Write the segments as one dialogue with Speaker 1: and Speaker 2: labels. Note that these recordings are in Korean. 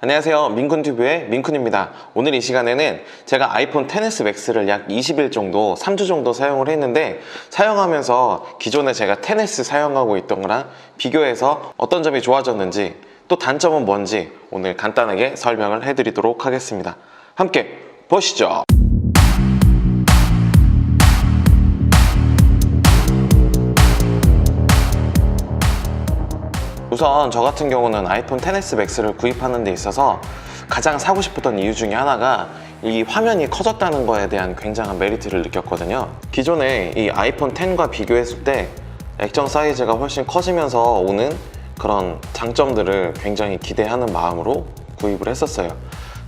Speaker 1: 안녕하세요. 민쿤튜브의 민쿤입니다. 오늘 이 시간에는 제가 아이폰 XS 맥스를 약 20일 정도, 3주 정도 사용을 했는데 사용하면서 기존에 제가 XS 사용하고 있던 거랑 비교해서 어떤 점이 좋아졌는지 또 단점은 뭔지 오늘 간단하게 설명을 해드리도록 하겠습니다. 함께 보시죠. 우선 저 같은 경우는 아이폰 XS 맥스를 구입하는 데 있어서 가장 사고 싶었던 이유 중에 하나가 이 화면이 커졌다는 거에 대한 굉장한 메리트를 느꼈거든요. 기존에 이 아이폰 X과 비교했을 때 액정 사이즈가 훨씬 커지면서 오는 그런 장점들을 굉장히 기대하는 마음으로 구입을 했었어요.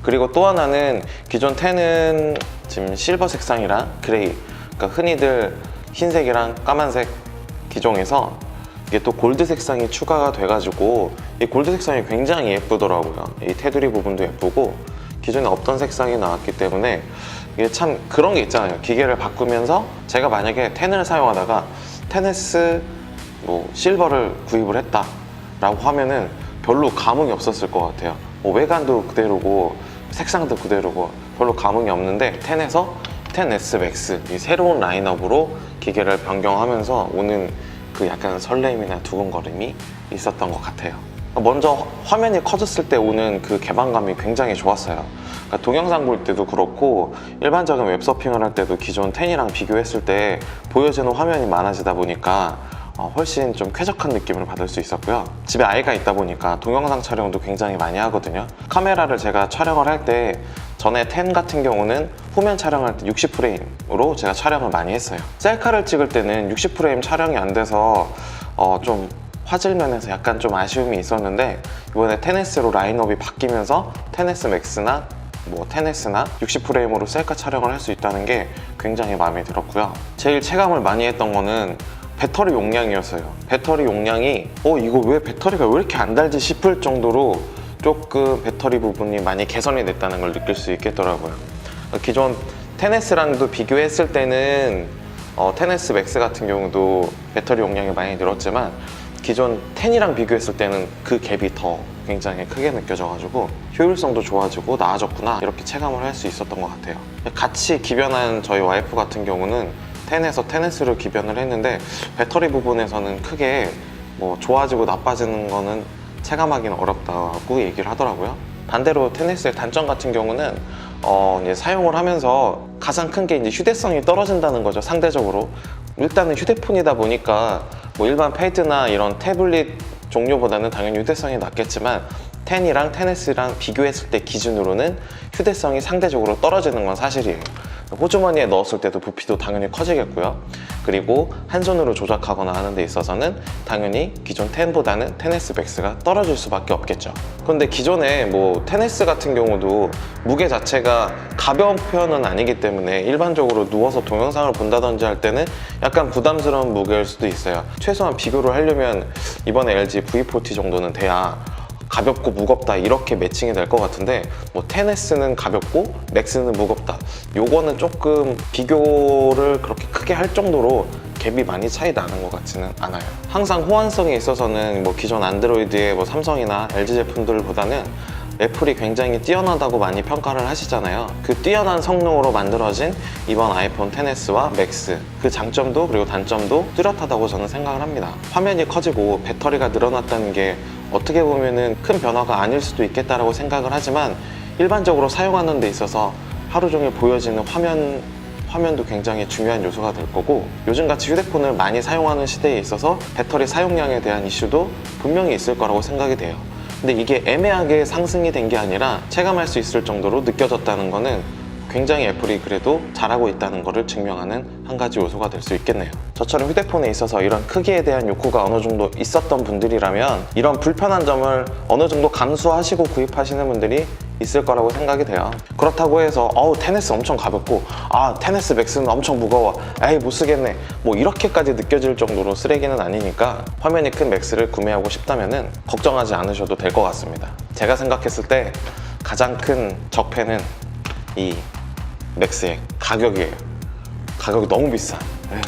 Speaker 1: 그리고 또 하나는 기존 10은 지금 실버 색상이랑 그레이, 그러니까 흔히들 흰색이랑 까만색 기종에서 이게 또 골드 색상이 추가가 돼가지고 이 골드 색상이 굉장히 예쁘더라고요. 이 테두리 부분도 예쁘고 기존에 없던 색상이 나왔기 때문에 이게 참 그런 게 있잖아요. 기계를 바꾸면서 제가 만약에 10을 사용하다가 10S 뭐 실버를 구입을 했다 라고 하면은 별로 감흥이 없었을 것 같아요. 뭐 외관도 그대로고 색상도 그대로고 별로 감흥이 없는데 10에서 10S 맥스 이 새로운 라인업으로 기계를 변경하면서 오는 그 약간 설렘이나 두근거림이 있었던 것 같아요. 먼저 화면이 커졌을 때 오는 그 개방감이 굉장히 좋았어요. 그러니까 동영상 볼 때도 그렇고 일반적인 웹서핑을 할 때도 기존 10이랑 비교했을 때 보여지는 화면이 많아지다 보니까 어, 훨씬 좀 쾌적한 느낌을 받을 수 있었고요. 집에 아이가 있다 보니까 동영상 촬영도 굉장히 많이 하거든요. 카메라를 제가 촬영을 할 때 전에 10 같은 경우는 후면 촬영할 때 60프레임으로 제가 촬영을 많이 했어요. 셀카를 찍을 때는 60프레임 촬영이 안 돼서 어, 좀 화질 면에서 약간 좀 아쉬움이 있었는데 이번에 10S로 라인업이 바뀌면서 10S 맥스나 뭐 10S나 60프레임으로 셀카 촬영을 할 수 있다는 게 굉장히 마음에 들었고요. 제일 체감을 많이 했던 거는 배터리 용량이었어요. 배터리 용량이 어 이거 왜 배터리가 왜 이렇게 안 달지 싶을 정도로 조금 배터리 부분이 많이 개선이 됐다는 걸 느낄 수 있겠더라고요. 기존 10S랑도 비교했을 때는 어, 10S 맥스 같은 경우도 배터리 용량이 많이 늘었지만 기존 10이랑 비교했을 때는 그 갭이 더 굉장히 크게 느껴져가지고 효율성도 좋아지고 나아졌구나 이렇게 체감을 할 수 있었던 것 같아요. 같이 기변한 저희 와이프 같은 경우는 10에서 10S로 기변을 했는데 배터리 부분에서는 크게 뭐 좋아지고 나빠지는 거는 체감하기는 어렵다고 얘기를 하더라고요. 반대로 10S의 단점 같은 경우는 어, 사용을 하면서 가장 큰 게 이제 휴대성이 떨어진다는 거죠, 상대적으로. 일단은 휴대폰이다 보니까 뭐 일반 패드나 이런 태블릿 종류보다는 당연히 휴대성이 낮겠지만 10이랑 10S랑 비교했을 때 기준으로는 휴대성이 상대적으로 떨어지는 건 사실이에요. 호주머니에 넣었을 때도 부피도 당연히 커지겠고요. 그리고 한 손으로 조작하거나 하는 데 있어서는 당연히 기존 10보다는 10S 맥스가 떨어질 수밖에 없겠죠. 그런데 기존에 뭐 10S 같은 경우도 무게 자체가 가벼운 편은 아니기 때문에 일반적으로 누워서 동영상을 본다든지 할 때는 약간 부담스러운 무게일 수도 있어요. 최소한 비교를 하려면 이번에 LG V40 정도는 돼야 가볍고 무겁다 이렇게 매칭이 될 것 같은데 뭐 10S는 가볍고 맥스는 무겁다 요거는 조금 비교를 그렇게 크게 할 정도로 갭이 많이 차이 나는 것 같지는 않아요 항상 호환성에 있어서는 뭐 기존 안드로이드의 뭐 삼성이나 LG 제품들보다는 애플이 굉장히 뛰어나다고 많이 평가를 하시잖아요. 그 뛰어난 성능으로 만들어진 이번 아이폰 10S와 맥스 그 장점도 그리고 단점도 뚜렷하다고 저는 생각을 합니다. 화면이 커지고 배터리가 늘어났다는 게 어떻게 보면은 큰 변화가 아닐 수도 있겠다라고 생각을 하지만 일반적으로 사용하는 데 있어서 하루 종일 보여지는 화면 화면도 굉장히 중요한 요소가 될 거고 요즘같이 휴대폰을 많이 사용하는 시대에 있어서 배터리 사용량에 대한 이슈도 분명히 있을 거라고 생각이 돼요. 근데 이게 애매하게 상승이 된 게 아니라 체감할 수 있을 정도로 느껴졌다는 거는 굉장히 애플이 그래도 잘하고 있다는 것을 증명하는 한 가지 요소가 될 수 있겠네요. 저처럼 휴대폰에 있어서 이런 크기에 대한 욕구가 어느 정도 있었던 분들이라면 이런 불편한 점을 어느 정도 감수하시고 구입하시는 분들이 있을 거라고 생각이 돼요. 그렇다고 해서 어우 테네스 엄청 가볍고 아 테네스 맥스는 엄청 무거워 에이 못 쓰겠네 뭐 이렇게까지 느껴질 정도로 쓰레기는 아니니까 화면이 큰 맥스를 구매하고 싶다면 은 걱정하지 않으셔도 될 것 같습니다. 제가 생각했을 때 가장 큰 적폐는 이 맥스의 가격이에요. 가격이 너무 비싸. 네.